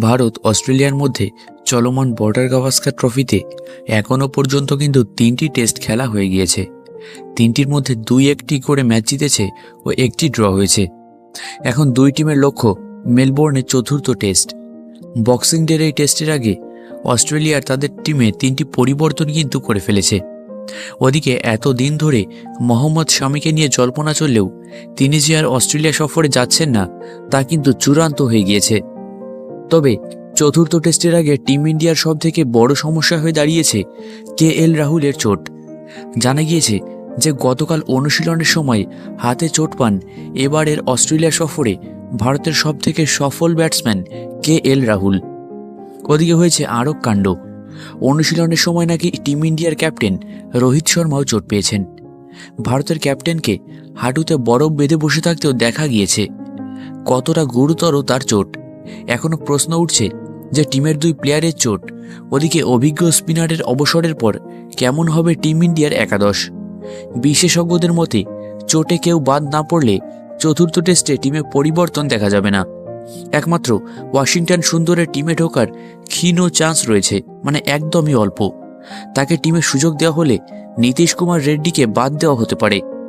ভারত, অস্ট্রেলিয়ার মধ্যে চলমান বর্ডার গাভাস্কার ট্রফিতে এখনও পর্যন্ত কিন্তু তিনটি টেস্ট খেলা হয়ে গিয়েছে। তিনটির মধ্যে দুই একটি করে ম্যাচ জিতেছে ও একটি ড্র হয়েছে। এখন দুই টিমের লক্ষ্য মেলবোর্নের চতুর্থ টেস্ট। বক্সিং ডের এই টেস্টের আগে অস্ট্রেলিয়ার তাদের টিমে তিনটি পরিবর্তন কিন্তু করে ফেলেছে। ওদিকে এত দিন ধরে মোহাম্মদ শামিকে নিয়ে জল্পনা চললেও তিনি যে আর অস্ট্রেলিয়া সফরে যাচ্ছেন না, তা কিন্তু চূড়ান্ত হয়ে গিয়েছে। তবে চতুর্থ টেস্টের আগে টিম ইন্ডিয়ার সব থেকে বড় সমস্যা হয়ে দাঁড়িয়েছে কে এল রাহুলের চোট। জানা গিয়েছে যে গতকাল অনুশীলনের সময় হাতে চোট পান এবারের অস্ট্রেলিয়া সফরে ভারতের সব থেকে সফল ব্যাটসম্যান কে এল রাহুল। ওদিকে হয়েছে আরব কাণ্ড। অনুশীলনের সময় নাকি টিম ইন্ডিয়ার ক্যাপ্টেন রোহিত শর্মাও চোট পেয়েছেন। ভারতের ক্যাপ্টেনকে হাঁটুতে বরফ বেঁধে বসে থাকতেও দেখা গিয়েছে। কতটা গুরুতর তার চোট। এখনও প্রশ্ন উঠছে যে টিমের দুই প্লেয়ারের চোট, ওদিকে অভিজ্ঞ স্পিনারের অবসরের পর কেমন হবে টিম ইন্ডিয়ার একাদশ? বিশেষজ্ঞদের মতে, চোটে কেউ বাদ না পড়লে চতুর্থ টেস্টে টিমে পরিবর্তন দেখা যাবে না। একমাত্র ওয়াশিংটন সুন্দরের টিমে ঢোকার ক্ষীণ চান্স রয়েছে মানে একদমই অল্প। তাকে টিমে সুযোগ দেওয়া হলে নীতিশ কুমার রেড্ডিকে বাদ দেওয়া হতে পারে।